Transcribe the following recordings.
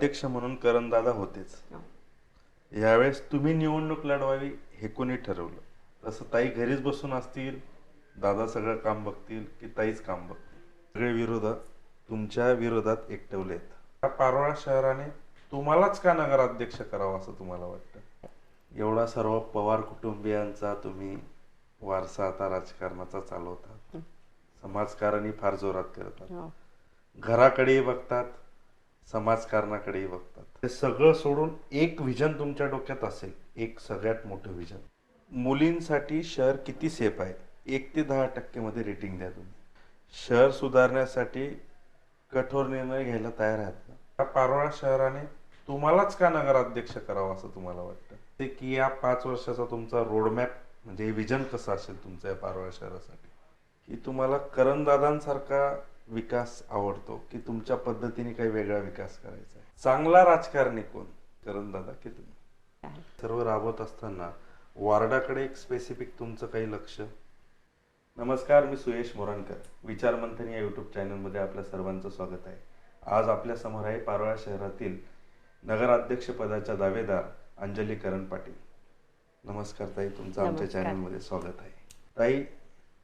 नगराध्यक्ष म्हणून करणदादा होतेच. हो. यावेळेस तुम्ही निवडणूक लढवावी हे कोणी ठरवलं? तसं ताई घरीच बसून असतील दादा सगळं काम बघतील की ताईच काम बघतील? सगळे विरोधात तुमच्या विरोधात एकटवलेत. पारोळा शहराने तुम्हालाच का नगराध्यक्ष करावं असं तुम्हाला वाटतं? एवढा सर्व पवार कुटुंबियांचा तुम्ही वारसा आता राजकारणाचा चालवतात. समाजकारणही फार जोरात करतात. हो. घराकडेही बघतात. समाजकारणाकडेही बघतात. ते सगळं सोडून एक विजन तुमच्या डोक्यात असेल एक सगळ्यात मोठं विजन मुलींसाठी शहर किती सेफ आहे? एक ते दहा टक्केमध्ये रेटिंग द्या तुम्ही. शहर सुधारण्यासाठी कठोर निर्णय घ्यायला तयार आहात ना? या पारोळा शहराने तुम्हालाच का नगराध्यक्ष करावं असं तुम्हाला वाटतं? ते की या पाच वर्षाचा तुमचा रोडमॅप म्हणजे विजन कसं असेल तुमचं या पारोळा शहरासाठी? की तुम्हाला करणदादांसारखा विकास आवडतो की तुमच्या पद्धतीने काही वेगळा विकास करायचा आहे? चांगला राजकारणी कोण? करणदादा की तुम्ही? सर्व राबवत असताना वार्डाकडे एक स्पेसिफिक तुमचं काही लक्ष? नमस्कार मी सुयश मोरणकर. विचार मंथन या युट्यूब चॅनलमध्ये आपल्या सर्वांचं स्वागत आहे. आज आपल्यासमोर आहे पारोळा शहरातील नगराध्यक्ष पदाच्या दावेदार अंजली करण पाटील. नमस्कार ताई तुमचं आमच्या. चॅनलमध्ये स्वागत आहे. ताई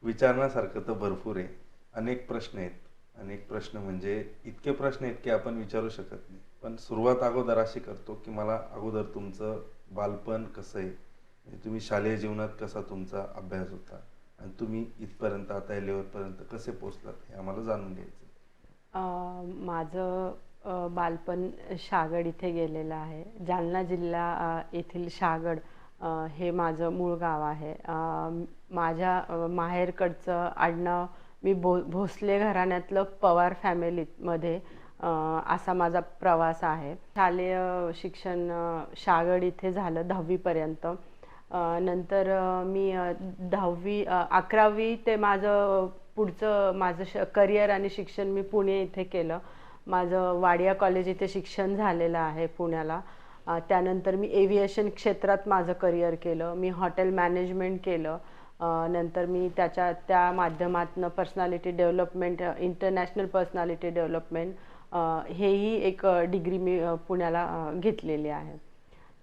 विचारण्यासारखं तर भरपूर आहे. अनेक प्रश्न आहेत. अनेक प्रश्न म्हणजे इतके प्रश्न आहेत की आपण विचारू शकत नाही. पण सुरुवात अगोदर अशी करतो की मला अगोदर तुमचं बालपण कसं आहे? म्हणजे तुम्ही शालेय जीवनात कसा तुमचा अभ्यास होता? आणि तुम्ही इथपर्यंत आता या लेवलपर्यंत कसे पोचलात हे आम्हाला जाणून घ्यायचं माझं बालपण शागड इथे गेलेलं आहे. जालना जिल्हा येथील शागड हे माझं मूळ गाव आहे. माझ्या माहेरकडचं आडनाव मी भो भोसले घराण्यातलं पवार फॅमिलीमध्ये असा माझा प्रवास आहे. शालेय शिक्षण शागड इथे झालं दहावीपर्यंत. नंतर मी दहावी अकरावी ते माझं पुढचं माझं श करिअर आणि शिक्षण मी पुणे इथे केलं. माझं वाडिया कॉलेज इथे शिक्षण झालेलं आहे पुण्याला. त्यानंतर मी एव्हिएशन क्षेत्रात माझं करिअर केलं. मी हॉटेल मॅनेजमेंट केलं. नंतर मी त्याच्या त्या माध्यमातनं personality development international personality development हेही एक डिग्री मी पुण्याला घेतलेली आहे.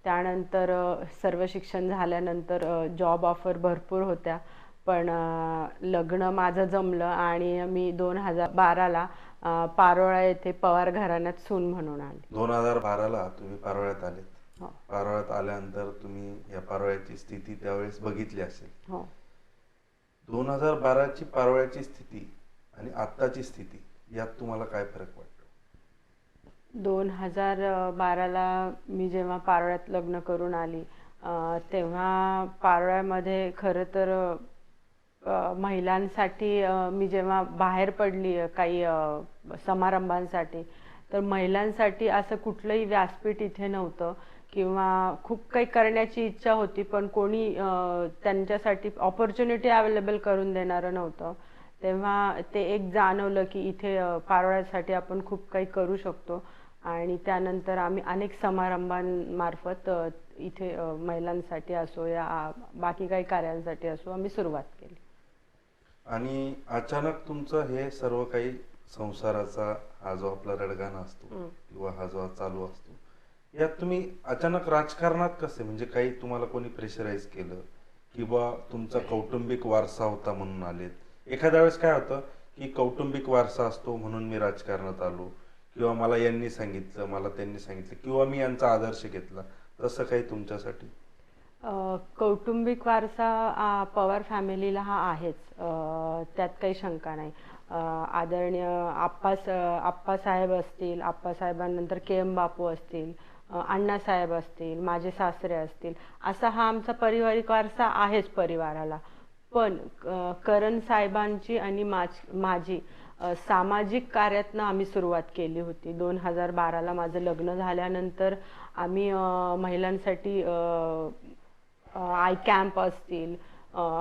त्यानंतर सर्व शिक्षण झाल्यानंतर जॉब ऑफर भरपूर होत्या. पण लग्न माझं जमलं आणि मी दोन हजार बाराला पारोळा येथे पवार घराण्यात सून म्हणून आले. दोन हजार बाराला तुम्ही पारोळ्यात आलेत. हो. पारोळ्यात आल्यानंतर तुम्ही या पारोळ्याची स्थिती त्यावेळेस बघितली असेल. हो. दोन हजार बाराची पारोळ्याची स्थिती आणि आत्ताची स्थिती यात तुम्हाला काय फरक वाटतो? दोन हजार बाराला मी जेव्हा पारोळ्यात लग्न करून आली तेव्हा पारोळ्यामध्ये खरं तर महिलांसाठी मी जेव्हा बाहेर पडली काही समारंभांसाठी तर महिलांसाठी असं कुठलंही व्यासपीठ इथे नव्हतं. किंवा खूप काही करण्याची इच्छा होती पण कोणी त्यांच्यासाठी ऑपॉर्च्युनिटी अवेलेबल करून देणारं नव्हतं. तेव्हा ते एक जाणवलं की इथे पारोळ्यासाठी आपण खूप काही करू शकतो. आणि त्यानंतर आम्ही अनेक समारंभांमार्फत इथे महिलांसाठी असो या बाकी काही कार्यांसाठी असो आम्ही सुरुवात केली. आणि अचानक तुमचं हे सर्व काही संसाराचा हा जो आपला रडगाणा असतो. किंवा हा जो चालू असतो यात तुम्ही अचानक राजकारणात कसे? म्हणजे काही तुम्हाला कोणी प्रेशराईज केलं? किंवा तुमचा कौटुंबिक वारसा होता म्हणून आलेत? एखाद्या वेळेस काय होतं की कौटुंबिक वारसा असतो म्हणून मी राजकारणात आलो. किंवा मला यांनी सांगितलं मला त्यांनी सांगितलं किंवा मी यांचा आदर्श घेतला. तसं काही तुमच्यासाठी? कौटुंबिक वारसा पवार फॅमिलीला हा आहेच. त्यात काही शंका नाही. आदरणीय आप्पास आप्पासाहेब असतील आप्पासाहेबांनंतर के एम बापू असतील अण्णासाहेब असतील माझे सासरे असतील असा हा आमचा पारिवारिक वारसा आहेच परिवाराला. पण करण साहेबांची आणि माझ माझी सामाजिक कार्यातनं आम्ही सुरुवात केली होती. दोन हजार बाराला माझं लग्न झाल्यानंतर आम्ही महिलांसाठी आय कॅम्प असतील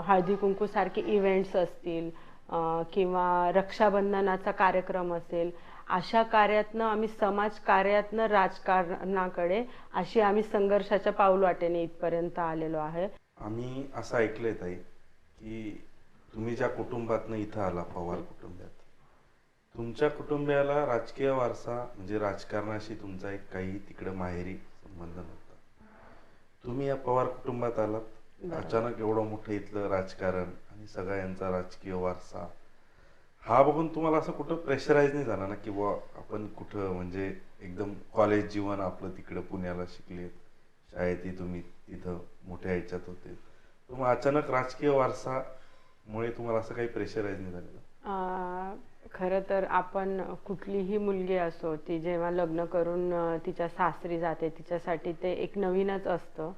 हळदी कुंकूसारखे इव्हेंट्स असतील किंवा रक्षाबंधनाचा कार्यक्रम असेल अशा कार्यातनं आम्ही समाज कार्यातनं राजकारणाकडे अशी आम्ही संघर्षाच्या पाऊलवाटेने इथपर्यंत आलेलो आहे आम्ही असं ऐकलंय ताई की तुम्ही ज्या कुटुंबातनं इथं आला पवार कुटुंबात तुमच्या कुटुंबियाला राजकीय वारसा म्हणजे राजकारणाशी तुमचा एक काही तिकडे माहेरी संबंध नव्हता तुम्ही या पवार कुटुंबात आलात. अचानक एवढं मोठं इथलं राजकारण आणि सगळा यांचा राजकीय वारसा हा बघून तुम्हाला असं कुठं प्रेशराईज नाही झाला ना की बुवा आपण कुठं म्हणजे एकदम कॉलेज जीवन आपलं तिकडं पुण्याला शिकलेत शाळेतही तुम्ही तिथं मोठ्या ह्याच्यात होते. मग अचानक राजकीय वारसामुळे तुम्हाला असं काही प्रेशराईज नाही झालेलं? खरं तर आपण कुठलीही मुलगी असो ती जेव्हा लग्न करून तिच्या सासरी जाते तिच्यासाठी ते एक नवीनच असतं.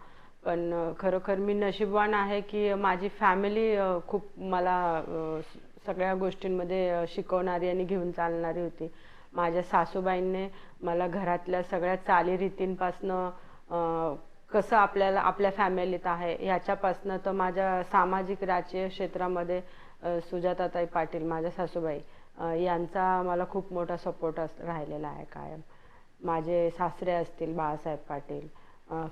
पण खरोखर मी नशीबवान आहे की माझी फॅमिली खूप मला सगळ्या गोष्टींमध्ये शिकवणारी आणि घेऊन चालणारी होती. माझ्या सासूबाईंनी मला घरातल्या सगळ्या चालीरीतींपासनं कसं आपल्याला आपल्या फॅमिलीत आहे ह्याच्यापासनं तर माझ्या सामाजिक राजकीय क्षेत्रामध्ये सुजाताताई पाटील माझ्या सासूबाई यांचा मला खूप मोठा सपोर्ट अस राहिलेला आहे कायम. माझे सासरे असतील बाळासाहेब पाटील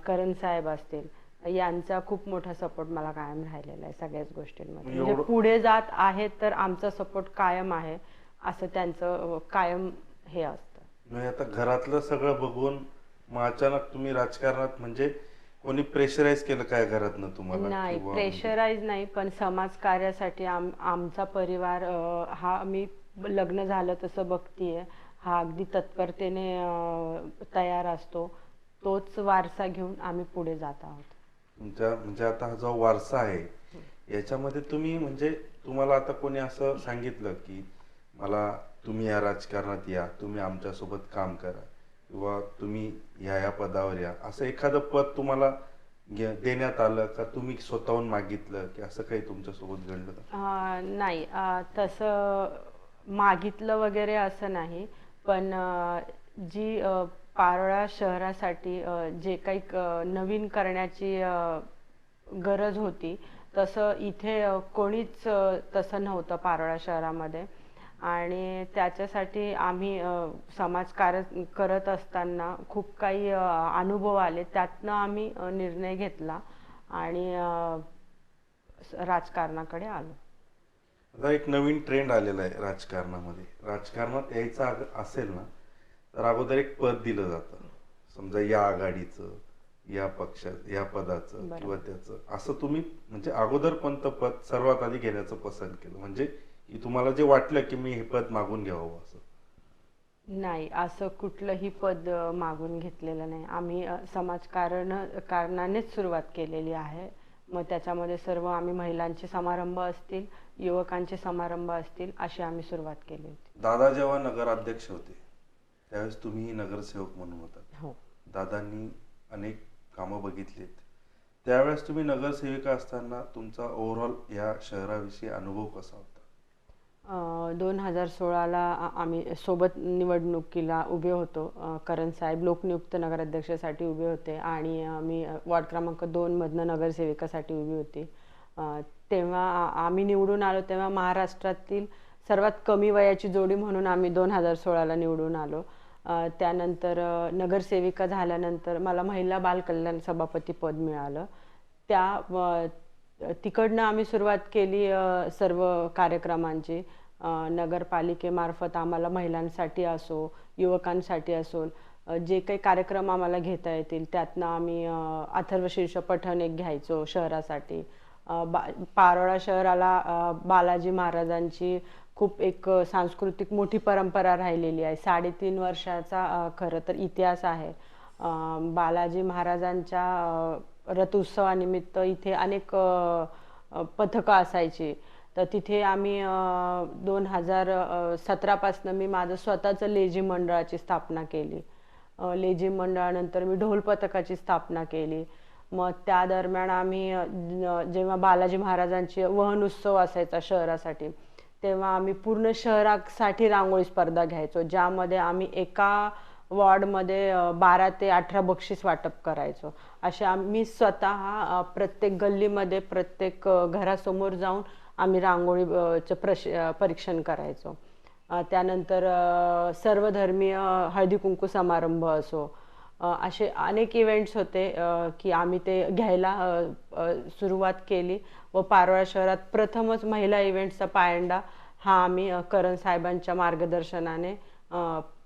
करण साहेब असतील यांचा खूप मोठा सपोर्ट मला कायम राहिलेला आहे सगळ्याच गोष्टींमध्ये. म्हणजे पुढे जात आहेत तर आमचा सपोर्ट कायम आहे असं त्यांचं कायम हे असतं. आता घरातलं सगळं बघून मग अचानक तुम्ही राजकारणात म्हणजे कोणी प्रेशराईज केलं काय घरातनं तुम्हाला? नाही प्रेशराईज नाही पण समाज कार्यासाठी आम आमचा परिवार हा मी लग्न झालं तसं बघतीये. हा अगदी तत्परतेने तयार असतो. तोच वारसा घेऊन आम्ही पुढे जात आहोत. तुमच्या म्हणजे आता हा जो वारसा आहे याच्यामध्ये तुम्ही म्हणजे तुम्हाला आता कोणी असं सांगितलं की मला तुम्ही या राजकारणात या तुम्ही आमच्यासोबत काम करा किंवा तुम्ही ह्या या पदावर या असं एखादं पद तुम्हाला घे- देण्यात आलं का तुम्ही स्वतःहून मागितलं की असं काही तुमच्यासोबत घडलं नाही. तसं मागितलं वगैरे असं नाही. पण जी पारोळा शहरासाठी जे काही नवीन करण्याची गरज होती तसं इथे कोणीच तसं नव्हतं पारोळा शहरामध्ये. आणि त्याच्यासाठी आम्ही समाजकार करत असताना खूप काही अनुभव आले. त्यातनं आम्ही निर्णय घेतला आणि राजकारणाकडे आलो. आता एक नवीन ट्रेंड आलेला आहे राजकारणामध्ये. राजकारणात यायचं असेल ना तर अगोदर एक पद दिलं जातं. समजा या आघाडीचं या पक्षात या पदाचं. किंवा त्याचं. असं तुम्ही म्हणजे अगोदर कोणतं पद सर्वात आधी घेण्याचं पसंत केलं? म्हणजे तुम्हाला जे वाटलं की मी हे पद मागून घ्यावं असं. नाही असं कुठलंही पद मागून घेतलेलं नाही. आम्ही समाजकारण कारणानेच सुरुवात केलेली आहे. मग त्याच्यामध्ये सर्व आम्ही महिलांचे समारंभ असतील युवकांचे समारंभ असतील अशी आम्ही सुरुवात केली होती. दादा जेव्हा नगराध्यक्ष होते त्यावेळेस तुम्ही नगरसेवक म्हणून होतात हो. दादांनी अनेक कामं बघितलीत. त्यावेळेस तुम्ही नगरसेविका असताना तुमचा ओव्हरऑल या शहराविषयी अनुभव कसा होता? दोन हजार सोळाला आम्ही सोबत निवडणुकीला उभे होतो. करण साहेब लोकनियुक्त नगराध्यक्षासाठी उभे होते आणि मी वार्ड क्रमांक दोन मधनं नगरसेविकासाठी उभी होती. तेव्हा आम्ही निवडून आलो तेव्हा महाराष्ट्रातील सर्वात कमी वयाची जोडी म्हणून आम्ही दोन हजार सोळाला निवडून आलो. त्यानंतर नगरसेविका झाल्यानंतर मला महिला बालकल्याण सभापती पद मिळालं. त्या तिकडनं आम्ही सुरुवात केली सर्व कार्यक्रमांची. नगरपालिकेमार्फत आम्हाला महिलांसाठी असो युवकांसाठी असो जे काही कार्यक्रम आम्हाला घेता येतील त्यातनं आम्ही अथर्वशीर्ष पठण एक घ्यायचो शहरासाठी. बा पारोळा शहराला बालाजी महाराजांची खूप एक सांस्कृतिक मोठी परंपरा राहिलेली आहे. साडेतीन वर्षाचा खरं तर इतिहास आहे. बालाजी महाराजांच्या रथोत्सवानिमित्त इथे अनेक पथकं असायची. तर तिथे आम्ही दोन हजार सतरापासनं मी माझं स्वतःचं लेझिम मंडळाची स्थापना केली. लेझी लेझिम मंडळानंतर मी ढोल पथकाची स्थापना केली. मग त्या दरम्यान आम्ही जेव्हा बालाजी महाराजांची वहन उत्सव असायचा शहरासाठी तेव्हा आम्ही पूर्ण शहरासाठी रांगोळी स्पर्धा घ्यायचो ज्यामध्ये आम्ही एका वॉर्डमध्ये बारा ते अठरा बक्षीस वाटप करायचो. असे आम्ही स्वतः प्रत्येक गल्लीमध्ये प्रत्येक घरासमोर जाऊन आम्ही रांगोळीचं प्रश परीक्षण करायचो. त्यानंतर सर्वधर्मीय हळदी कुंकू समारंभ असो असे अनेक इव्हेंट्स होते की आम्ही ते घ्यायला सुरुवात केली. व पारोळा शहरात प्रथमच महिला इव्हेंट्सचा पायंडा हा आम्ही करण साहेबांच्या मार्गदर्शनाने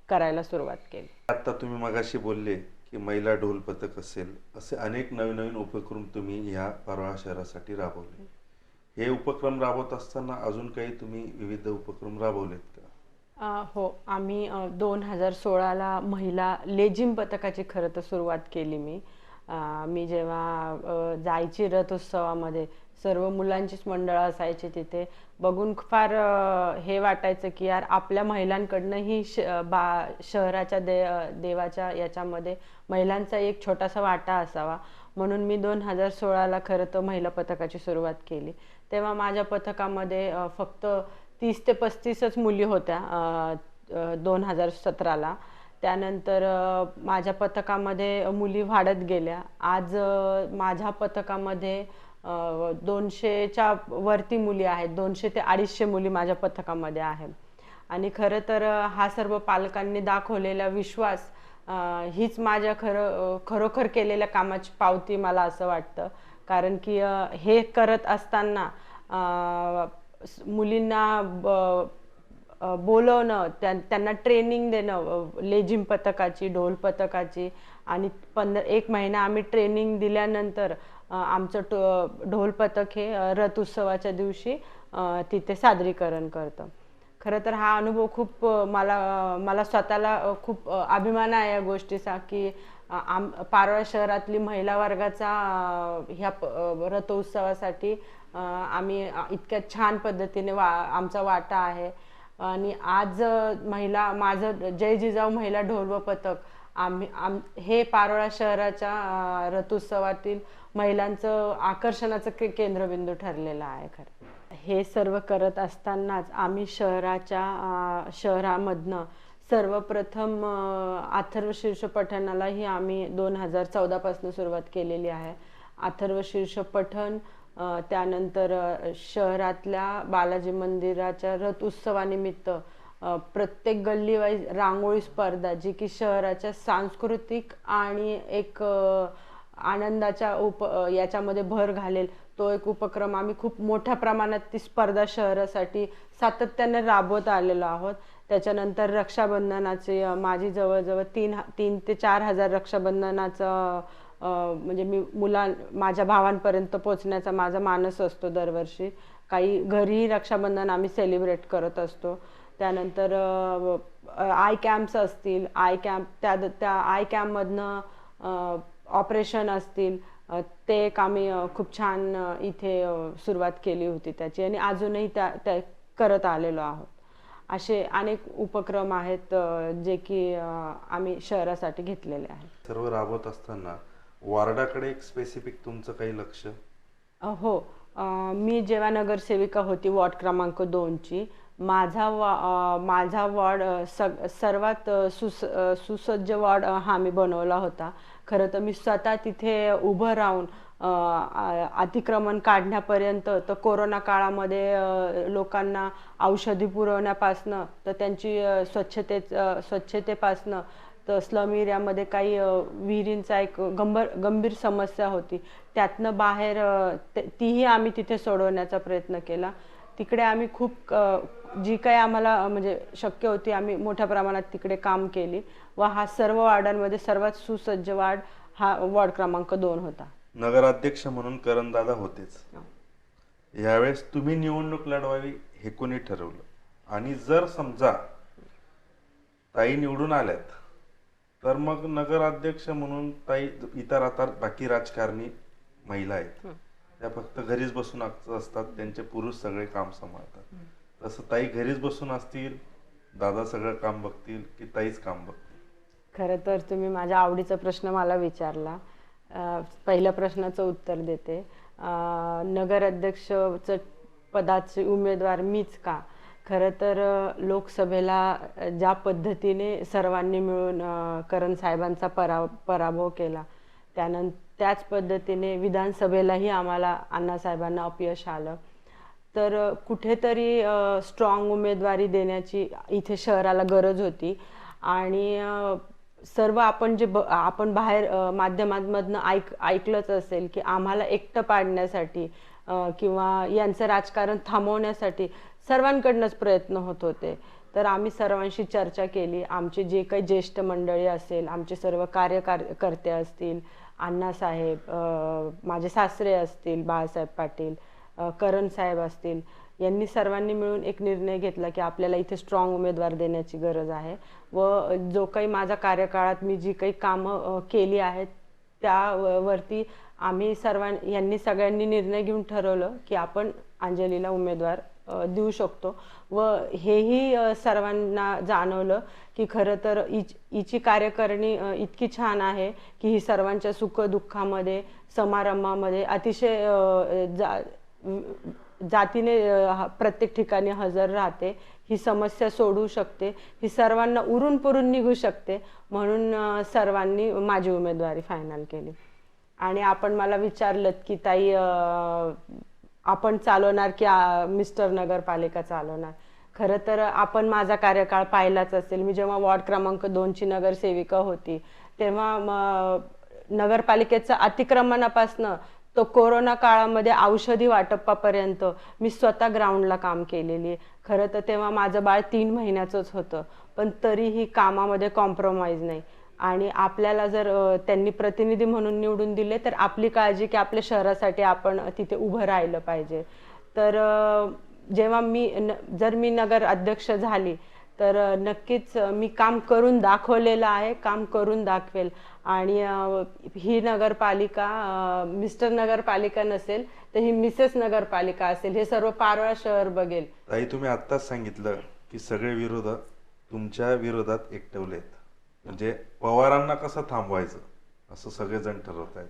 करायला सुरुवात केली. आता तुम्ही मगाशी बोलले की महिला ढोल पथक असेल असे अनेक नवीन नवीन उपक्रम तुम्ही ह्या परवा शहरासाठी राबवले. हे उपक्रम राबवत असताना अजून काही तुम्ही विविध उपक्रम राबवलेत का? अ, हो. आम्ही दोन हजार सोळाला महिला लेझिम पथकाची खरं तर सुरुवात केली मी. अ, मी जेव्हा जायची रथोत्सवामध्ये सर्व मुलांचीच मंडळं असायची तिथे. बघून फार हे वाटायचं की यार आपल्या महिलांकडनंही श बा शहराच्या दे देवाच्या याच्यामध्ये महिलांचा एक छोटासा वाटा असावा. म्हणून मी दोन हजार सोळाला खरं तर महिला पथकाची सुरुवात केली. तेव्हा माझ्या पथकामध्ये फक्त तीस ते पस्तीसच मुली होत्या दोन हजार सतराला. त्यानंतर माझ्या पथकामध्ये मुली वाढत गेल्या. आज माझ्या पथकामध्ये दोनशेच्या वरती मुली आहेत. दोनशे ते अडीचशे मुली माझ्या पथकामध्ये आहेत. आणि खरं तर हा सर्व पालकांनी दाखवलेला विश्वास हीच माझ्या खरं खरोखर केलेल्या कामाची पावती मला असं वाटतं. कारण की हे करत असताना मुलींना ब- बोलवणं त्यां- त्यांना ट्रेनिंग देणं लेझिम पथकाची ढोल पथकाची आणि पंधरा एक महिना आम्ही ट्रेनिंग दिल्यानंतर आमचं टो ढोल पथक हे रथोत्सवाच्या रथ उत्सवाच्या दिवशी तिथे सादरीकरण करतं. खरं तर हा अनुभव खूप मला मला स्वतःला खूप अभिमान आहे या गोष्टीचा की आम पारोळा शहरातली महिला वर्गाचा ह्या रथोत्सवासाठी आम्ही इतक्या छान पद्धतीने वा आमचा वाटा आहे. आणि आज महिला माझं जय जिजाऊ महिला ढोल व पथक आम्ही आम हे पारोळा शहराच्या रथोत्सवातील महिलांचं आकर्षणाचं के केंद्रबिंदू ठरलेलं आहे खरं. हे सर्व करत असतानाच आम्ही शहराच्या शहरामधनं सर्वप्रथम अथर्व शीर्ष पठणालाही आम्ही दोन हजार चौदापासून सुरुवात केलेली आहे. अथर्व शीर्ष पठण त्यानंतर शहरातल्या बालाजी मंदिराच्या रथ उत्सवानिमित्त प्रत्येक गल्लीवाईज रांगोळी स्पर्धा जी की शहराच्या सांस्कृतिक आणि एक आनंदाच्या उप याच्यामध्ये भर घालेल. तो एक उपक्रम आम्ही खूप मोठ्या प्रमाणात ती स्पर्धा शहरासाठी सातत्याने राबवत आलेलो आहोत. त्याच्यानंतर रक्षाबंधनाचे माझी जवळजवळ तीन ह- तीन ते चार हजार रक्षाबंधनाचं म्हणजे मी मुलां माझ्या भावांपर्यंत पोचण्याचा माझा मानस असतो दरवर्षी. काही घरीही रक्षाबंधन आम्ही सेलिब्रेट करत असतो. त्यानंतर आय कॅम्प्स असतील. आय कॅम्प त्या त्या आय कॅम्पमधनं ऑपरेशन असतील ते एक आम्ही खूप छान इथे सुरुवात केली होती त्याची आणि अजूनही त्या त्या करत आलेलो आहोत. असे अनेक उपक्रम आहेत जे की आम्ही शहरासाठी घेतलेले आहेत. सर्व राबवत असताना वार्डाकडे एक स्पेसिफिक तुमचं काही लक्ष? हो. मी जेव्हा नगरसेविका होती वॉर्ड क्रमांक दोनची माझा वा माझा वॉर्ड सग सर्वात सुस सुसज्ज वॉर्ड हा मी बनवला होता. खरं तर मी स्वतः तिथे उभं राहून अतिक्रमण काढण्यापर्यंत तर कोरोना काळामध्ये लोकांना औषधी पुरवण्यापासनं तर त्यांची स्वच्छते स्वच्छतेपासनं तर स्लम एरियामध्ये काही विहिरींचा एक गंभीर गंभीर समस्या होती. त्यातनं बाहेर तीही आम्ही तिथे सोडवण्याचा प्रयत्न केला. तिकडे आम्ही खूप जी काही आम्हाला म्हणजे शक्य होती आम्ही मोठ्या प्रमाणात तिकडे काम केली. व हा सर्व वॉर्डांमध्ये सर्वात सुसज्ज वार्ड हा वॉर्ड क्रमांक दोन होता. नगराध्यक्ष म्हणून करणदादा होतेच. यावेळेस तुम्ही निवडणूक लढवावी हे कोणी ठरवलं? आणि जर समजा ताई निवडून आल्यात तर मग नगराध्यक्ष म्हणून ताई इतर आता बाकी राजकारणी महिला आहेत. त्या फक्त घरीच बसून अस- असतात त्यांचे पुरुष सगळे काम सांभाळतात. तसं ताई घरीच बसून असतील दादा सगळं काम बघतील की ताईच काम बघतील? खरं तर तुम्ही माझ्या आवडीचा प्रश्न मला विचारला. पहिल्या प्रश्नाचं उत्तर देते. नगराध्यक्षचं पदाचे उमेदवार मीच का? खरं तर लोकसभेला ज्या पद्धतीने सर्वांनी मिळून करण साहेबांचा परा पराभव केला त्यानंतर त्याच पद्धतीने विधानसभेलाही आम्हाला अण्णासाहेबांना अपयश आलं. तर कुठेतरी स्ट्रॉंग उमेदवारी देण्याची इथे शहराला गरज होती. आणि सर्व आपण जे ब आपण बाहेर माध्यमांमधनं ऐक ऐकलंच असेल की आम्हाला एकटं पाडण्यासाठी किंवा यांचं राजकारण थांबवण्यासाठी सर्वांकडनंच प्रयत्न होत होते. तर आम्ही सर्वांशी चर्चा केली. आमचे जे काही ज्येष्ठ मंडळी असेल आमचे सर्व कार्यकर्ते असतील अण्णासाहेब माझे सासरे असतील बाळासाहेब पाटील करण साहेब असतील यांनी सर्वांनी मिळून एक निर्णय घेतला की आपल्याला इथे स्ट्रॉंग उमेदवार देण्याची गरज आहे. व जो काही माझ्या कार्यकाळात मी जी काही कामं केली आहेत त्यावरती आम्ही सर्वां यांनी सगळ्यांनी निर्णय घेऊन ठरवलं की आपण अंजलीला उमेदवार देऊ शकतो. व हेही सर्वांना जाणवलं की खरं तर हिच हिची कार्यकारिणी इतकी छान आहे की ही सर्वांच्या सुखदुःखामध्ये समारंभामध्ये अतिशय जा जातीने प्रत्येक ठिकाणी हजर राहते. ही समस्या सोडवू शकते. ही सर्वांना उरून पुरून निघू शकते. म्हणून सर्वांनी माझी उमेदवारी फायनल केली. आणि आपण मला विचारलं की ताई आपण चालवणार की मिस्टर नगरपालिका चालवणार. खरं तर आपण माझा कार्यकाळ पाहिलाच असेल. मी जेव्हा वॉर्ड क्रमांक दोनची नगरसेविका होती तेव्हा नगरपालिकेचं अतिक्रमणापासनं तो कोरोना काळामध्ये औषधी वाटपापर्यंत मी स्वतः ग्राउंडला काम केलेली आहे. खरं तर तेव्हा माझं बाळ तीन महिन्याचंच होतं पण तरीही कामामध्ये कॉम्प्रोमाइज नाही. आणि आपल्याला जर त्यांनी प्रतिनिधी म्हणून निवडून दिले तर आपली काळजी की आपल्या शहरासाठी आपण तिथे उभं राहिलं पाहिजे. तर जेव्हा मी न- जर मी नगर अध्यक्ष झाली तर नक्कीच मी काम करून दाखवलेलं आहे काम करून दाखवेल. आणि ही नगरपालिका मिस्टर नगरपालिका नसेल तर ही मिसेस नगरपालिका असेल हे सर्व पारोळा शहर बघेल. ताई तुम्ही आत्ताच सांगितलं की सगळे विरोधक तुमच्या विरोधात एकटवलेत. म्हणजे पवारांना कसं थांबवायचं? असं सगळेजण ठरवत आहेत.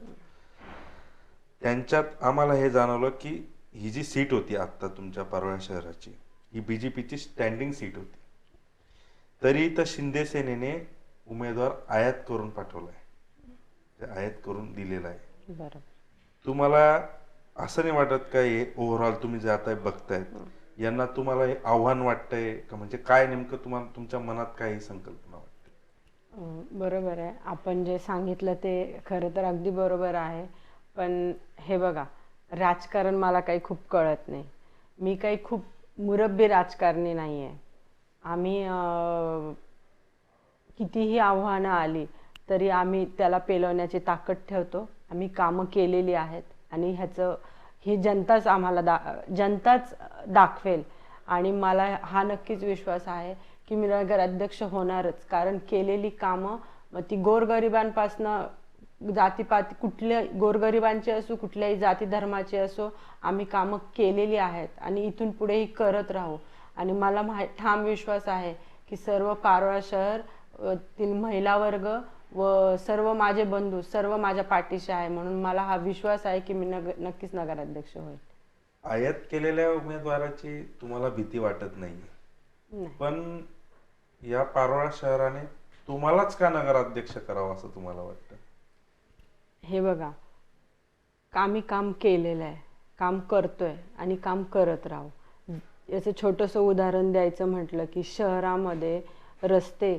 त्यांच्यात आम्हाला हे जाणवलं की ही जी सीट होती आत्ता तुमच्या पारोळा शहराची ही बीजेपीची स्टँडिंग सीट होती. तरी तर शिंदे सेनेने उमेदवार आयात करून पाठवलाय. ते आयात करून दिलेला आहे. तुम्हाला असं नाही वाटत का हे ओव्हरऑल तुम्ही जे आता बघतायत यांना तुम्हाला हे आव्हान वाटतंय का? म्हणजे काय नेमकं तुम्हाला तुमच्या मनात काय ही अं, बरोबर आहे. आपण जे सांगितलं ते खरं तर अगदी बरोबर आहे. पण हे बघा राजकारण मला काही खूप कळत नाही. मी काही खूप मुरब्बी राजकारणी नाही आहे. आम्ही अं, कितीही आव्हानं आली तरी आम्ही त्याला पेलवण्याची ताकद ठेवतो. आम्ही कामं केलेली आहेत आणि ह्याचं ही जनताच आम्हाला दा जनताच दाखवेल. आणि मला हा नक्कीच विश्वास आहे की मी नगर अध्यक्ष होणारच. कारण केलेली कामं मग ती गोरगरिबांपासनं जातीपाती कुठल्या गोरगरिबांची असो कुठल्याही जाती धर्माची असो आम्ही कामं केलेली आहेत आणि इथून पुढेही करत राहू. आणि मला माहि ठाम विश्वास आहे की सर्व पारोळा शहर तील महिला वर्ग व सर्व माझे बंधू सर्व माझ्या पाठीशी आहे म्हणून मला हा विश्वास आहे की मी नग नक्कीच नगराध्यक्ष होईल. आयात केलेल्या उमेदवाराची तुम्हाला भीती वाटत नाही. पण या पारोळा शहराने तुम्हालाच का नगराध्यक्ष करावं असं तुम्हाला वाटतं? हे बघा आम्ही काम केलेलं आहे काम करतोय आणि काम करत राहू. याचं छोटंसं उदाहरण द्यायचं म्हटलं की शहरामध्ये रस्ते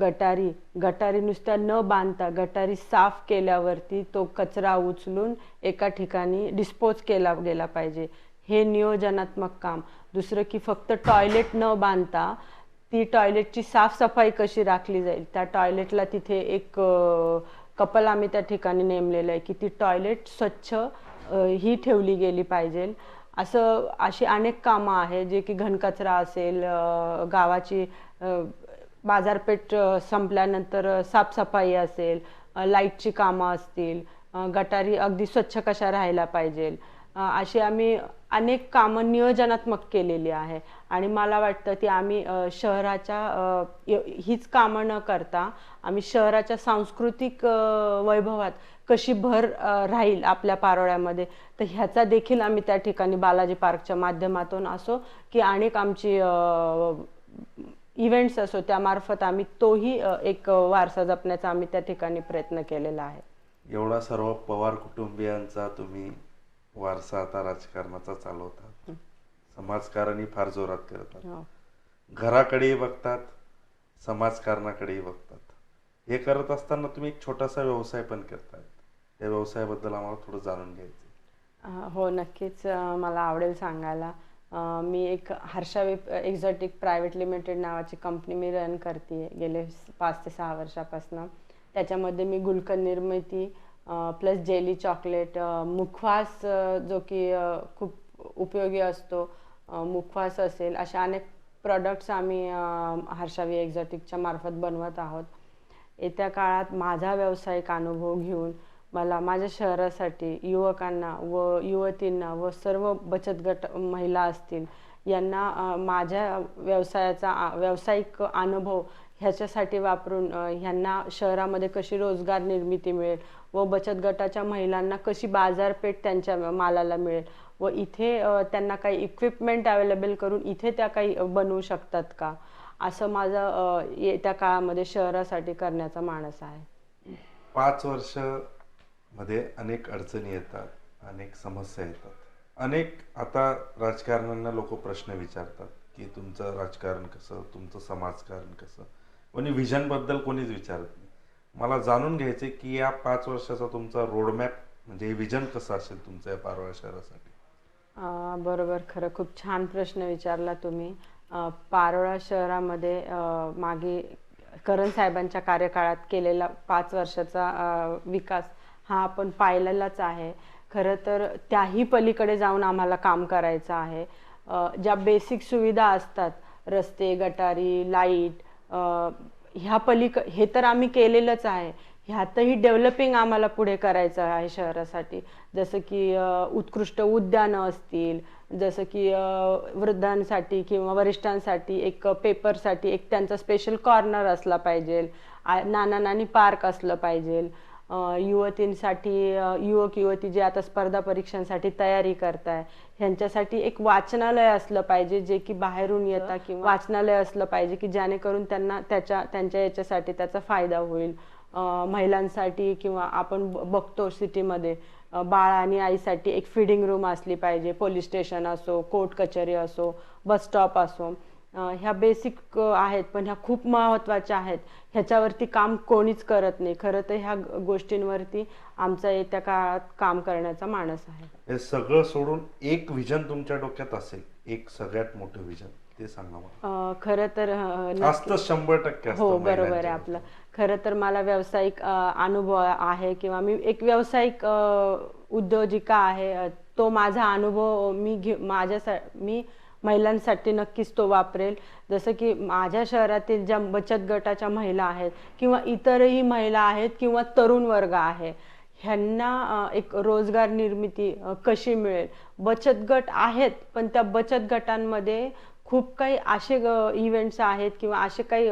गटारी गटारी नुसत्या न बांधता गटारी साफ केल्यावरती तो कचरा उचलून एका ठिकाणी डिस्पोज केला गेला पाहिजे. हे नियोजनात्मक काम. दुसरं की फक्त टॉयलेट न बांधता ती टॉयलेटची साफसफाई कशी राखली जाईल? त्या टॉयलेटला तिथे एक कपल आम्ही त्या ठिकाणी नेमलेलं आहे की ती टॉयलेट स्वच्छ ही ठेवली गेली पाहिजे. असं अशी अनेक कामं आहेत जे की घनकचरा असेल गावाची बाजारपेठ संपल्यानंतर साफसफाई असेल लाईटची कामं असतील गटारी अगदी स्वच्छ कशा राहायला पाहिजे अशी आम्ही अनेक कामं नियोजनात्मक केलेली आहे. आणि मला वाटतं ती आम्ही शहराच्या हीच कामं न करता आम्ही शहराच्या सांस्कृतिक वैभवात कशी भर राहील आपल्या पारोळ्यामध्ये तर ह्याचा देखील आम्ही त्या ठिकाणी बालाजी पार्कच्या माध्यमातून असो की अनेक आमची इव्हेंट्स असो त्यामार्फत आम्ही तोही एक वारसा जपण्याचा आम्ही त्या ठिकाणी प्रयत्न केलेला आहे. एवढा सर्व पवार कुटुंबियांचा तुम्ही वारसा आता राजकारणाचा चालवतात. समाजकारणही फार जोरात करतात. हो. घराकडेही बघतात समाजकारणाकडेही बघतात. हे करत असताना तुम्ही एक छोटासा व्यवसाय पण करताय. त्या व्यवसायाबद्दल आम्हाला थोडं जाणून घ्यायचं हो नक्कीच. मला आवडेल सांगायला. मी एक हर्षावे एक्झॉटिक प्रायव्हेट लिमिटेड नावाची कंपनी मी रन करते गेले पाच ते सहा वर्षापासून. त्याच्यामध्ये मी गुलकंद निर्मिती प्लस जेली चॉकलेट मुखवास जो की खूप उपयोगी असतो मुखवास असेल अशा अनेक प्रॉडक्ट्स आम्ही हर्षावी एक्झॉटिकच्या मार्फत बनवत आहोत. येत्या काळात माझा व्यावसायिक अनुभव घेऊन मला माझ्या शहरासाठी युवकांना व युवतींना व सर्व बचत गट महिला असतील यांना माझ्या व्यवसायाचा आ- व्यावसायिक अनुभव ह्याच्यासाठी वापरून ह्यांना शहरामध्ये कशी रोजगार निर्मिती मिळेल व बचत गटाच्या महिलांना कशी बाजारपेठ त्यांच्या मालाला मिळेल व इथे त्यांना काही इक्विपमेंट अवेलेबल करून इथे त्या काही बनवू शकतात का? असं माझं येत्या काळामध्ये शहरासाठी करण्याचा मानस आहे. पाच वर्षमध्ये अनेक अडचणी येतात अनेक समस्या येतात. अनेक आता राजकारण्यांना लोक प्रश्न विचारतात की तुमचं राजकारण कसं तुमचं समाजकारण कसं? कोणी व्हिजनबद्दल कोणीच विचारत नाही. मला जाणून घ्यायचे की या पाच वर्षाचा तुमचा रोडमॅप म्हणजे विजन कसं असेल तुमचं या पारोळा शहरासाठी बरोबर खरं. खूप छान प्रश्न विचारला तुम्ही. पारोळा शहरामध्ये मागे करण साहेबांच्या कार्यकाळात केलेला पाच वर्षाचा विकास हा आपण पाहिलेलाच आहे. खरं तर त्याही पलीकडे जाऊन आम्हाला काम करायचं आहे. ज्या बेसिक सुविधा असतात रस्ते गटारी लाइट ह्या पलीक हे तर आम्ही केलेलंच आहे. ह्यातही डेव्हलपिंग आम्हाला पुढे करायचं आहे शहरासाठी. जसं की उत्कृष्ट उद्यानं असतील जसं की वृद्धांसाठी किंवा वरिष्ठांसाठी एक पेपरसाठी एक त्यांचा स्पेशल कॉर्नर असला पाहिजे. नाना नानी पार्क असलं पाहिजे. युवतींसाठी युवक युवती जे आता स्पर्धा परीक्षांसाठी तयारी करताय ह्यांच्यासाठी एक वाचनालय असलं पाहिजे जे की बाहेरून येता किंवा वाचनालय असलं पाहिजे की जेणेकरून त्यांना त्याच्या त्यांच्या याच्यासाठी त्याचा फायदा होईल. महिलांसाठी किंवा आपण बघतो सिटीमध्ये बाळ आणि आईसाठी एक फिडिंग रूम असली पाहिजे. पोलीस स्टेशन असो कोर्ट कचेरी असो बस स्टॉप असो. ह्या बेसिक आहेत पण ह्या खूप महत्त्वाच्या आहेत. ह्याच्यावरती काम कोणीच करत नाही. खरं तर ह्या गोष्टींवरती आमचा येत्या काळात काम करण्याचा मानस आहे. हे सगळं सोडून एक विजन तुमच्या डोक्यात असेल. एक सगळ्यात मोठं विजन ते सांगा खरं तर शंभर टक्के हो बरोबर आहे आपलं. खरं तर मला व्यावसायिक अनुभव आहे किंवा मी एक व्यावसायिक उद्योजिका आहे. तो माझा अनुभव मी घे माझ्या मी महिलांसाठी नक्कीच तो वापरेल. जसं की माझ्या शहरातील ज्या बचत गटाच्या महिला आहेत किंवा इतरही महिला आहेत किंवा तरुण वर्ग आहे ह्यांना एक रोजगार निर्मिती कशी मिळेल? बचत गट आहेत पण त्या बचत गटांमध्ये खूप काही असे इव्हेंट्स आहेत किंवा असे काही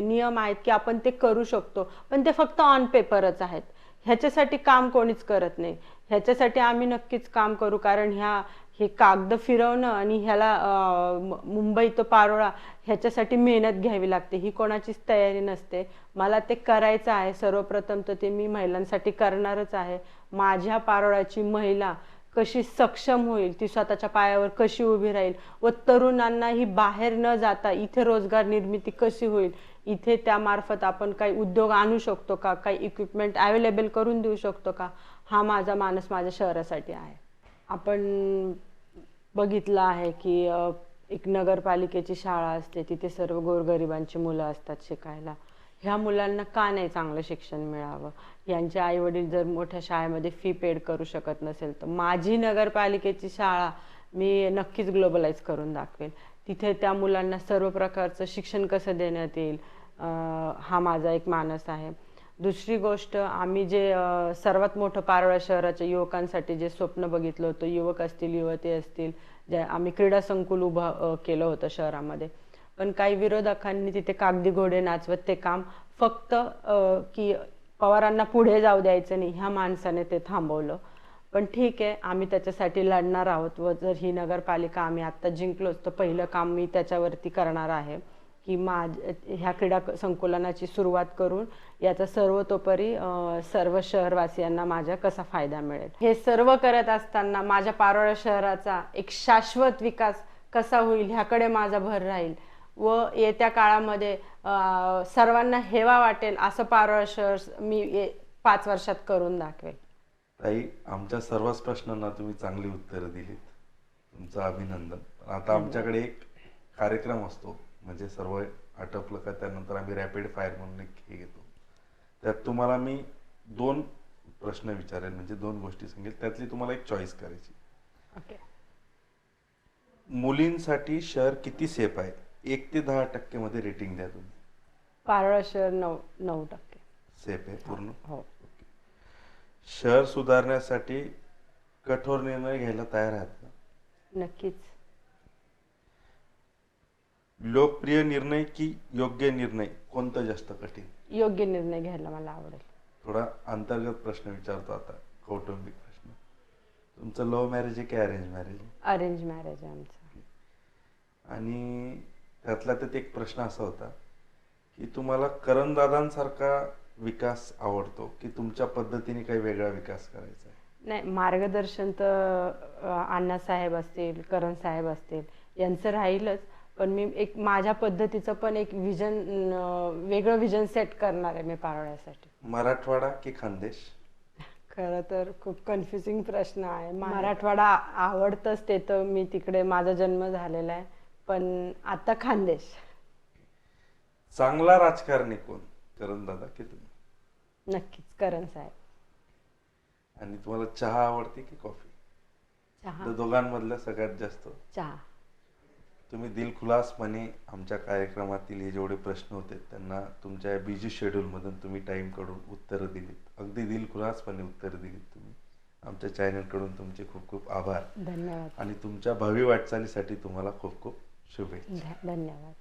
नियम आहेत की आपण ते करू शकतो पण ते फक्त ऑन पेपरच आहेत. ह्याच्यासाठी काम कोणीच करत नाही. ह्याच्यासाठी आम्ही नक्कीच काम करू कारण ह्या हे कागद फिरवणं आणि ह्याला मुंबई तो पारोळा ह्याच्यासाठी मेहनत घ्यावी लागते. ही कोणाचीच तयारी नसते. मला ते करायचं आहे. सर्वप्रथम तर ते मी महिलांसाठी करणारच आहे. माझ्या पारोळ्याची महिला कशी सक्षम होईल ती स्वतःच्या पायावर कशी उभी राहील व तरुणांनाही बाहेर न जाता इथे रोजगार निर्मिती कशी होईल इथे त्यामार्फत आपण काही उद्योग आणू शकतो का? काही इक्विपमेंट अवेलेबल करून देऊ शकतो का? हा माझा मानस माझ्या शहरासाठी आहे. आपण बघितलं आहे की एक नगरपालिकेची शाळा असते तिथे सर्व गोरगरिबांची मुलं असतात शिकायला. ह्या मुलांना का नाही चांगलं शिक्षण मिळावं? यांचे आई वडील जर मोठ्या शाळेमध्ये फी पेड करू शकत नसेल तर माझी नगरपालिकेची शाळा मी नक्कीच ग्लोबलाइज करून दाखवेल. तिथे त्या मुलांना सर्व प्रकारचं शिक्षण कसं देण्यात येईल? हा माझा एक मानस आहे. दुसरी गोष्ट आम्ही जे सर्वात मोठं पारोळा शहराच्या युवकांसाठी जे स्वप्न बघितलं होतं युवक असतील युवती असतील जे आम्ही क्रीडा संकुल उभं केलं होतं शहरामध्ये. पण काही विरोधकांनी तिथे कागदी घोडे नाचवत ते काम फक्त की पवारांना पुढे जाऊ द्यायचं नाही ह्या माणसाने ते थांबवलं. पण ठीक आहे आम्ही त्याच्यासाठी लढणार आहोत व जर ही नगरपालिका आम्ही आत्ता जिंकलोच तर पहिलं काम मी त्याच्यावरती करणार आहे. की माझ ह्या क्रीडा संकुलनाची सुरुवात करून याचा सर्वतोपरी सर्व शहरवासियांना माझ्या कसा फायदा मिळेल? हे सर्व करत असताना माझ्या पारोळा शहराचा एक शाश्वत विकास कसा होईल ह्याकडे माझा भर राहील? व येत्या काळामध्ये सर्वांना हेवा वाटेल असं पारोळा शहर मी पाच वर्षात करून दाखवेल. ताई आमच्या सर्वच प्रश्नांना तुम्ही चांगली उत्तरं दिलीत. तुमचं अभिनंदन. आता आमच्याकडे एक कार्यक्रम असतो. म्हणजे सर्व आटपलं का त्यानंतर आम्ही रॅपिड फायर म्हणून एक हे घेतो. त्यात तुम्हाला मी दोन प्रश्न विचारेल म्हणजे दोन गोष्टी सांगेल. त्यातली तुम्हाला एक चॉईस करायची. मुलींसाठी शहर किती सेफ आहे? एक ते दहा टक्के मध्ये रेटिंग द्या तुम्ही. पारोळा शहर नऊ नऊ टक्के. सेफ आहे पूर्ण? हो शहर सुधारण्यासाठी कठोर निर्णय घ्यायला तयार आहात का? नक्कीच. लोकप्रिय निर्णय की योग्य निर्णय? कोणतं जास्त कठीण? योग्य निर्णय घ्यायला मला आवडेल. थोडा अंतर्गत प्रश्न विचारतो आता कौटुंबिक प्रश्न. तुमचं लव्ह मॅरेज आहे की अरेंज मॅरेज आहे? अरेंज मॅरेज आहे आमचं. आणि त्यातला त्यात एक प्रश्न असा होता की तुम्हाला करणदादांसारखा विकास आवडतो की तुमच्या पद्धतीने काही वेगळा विकास करायचा आहे? नाही मार्गदर्शन तर अण्णासाहेब असतील करण साहेब असतील यांचं राहीलच. पण मी एक माझ्या पद्धतीचं पण एक विजन वेगळं विजन सेट करणार आहे मी पारोळ्यासाठी. मराठवाडा की खानदेश? खरं तर खूप कन्फ्युजिंग प्रश्न आहे. मराठवाडा आवडतंच ते तर मी तिकडे माझा जन्म झालेला आहे. पण आता खानदेश. चांगला राजकारणी कोण? करणदादा की तुम्ही? नक्कीच करण साहेब. आणि तुम्हाला चहा आवडते की कॉफी? चहा. दोघांमधल्या सगळ्यात जास्त. चहा. तुम्ही दिलखुलासपणे आमच्या कार्यक्रमातील हे जेवढे प्रश्न होते त्यांना तुमच्या बिझी शेड्यूलमधून तुम्ही टाइम काढून उत्तरं दिलीत. अगदी दिलखुलासपणे उत्तरं दिलीत तुम्ही. आमच्या चॅनलकडून तुमचे खूप खूप आभार. धन्यवाद. आणि तुमच्या भावी वाटचालीसाठी तुम्हाला खूप खूप शुभेच्छा. धन्यवाद.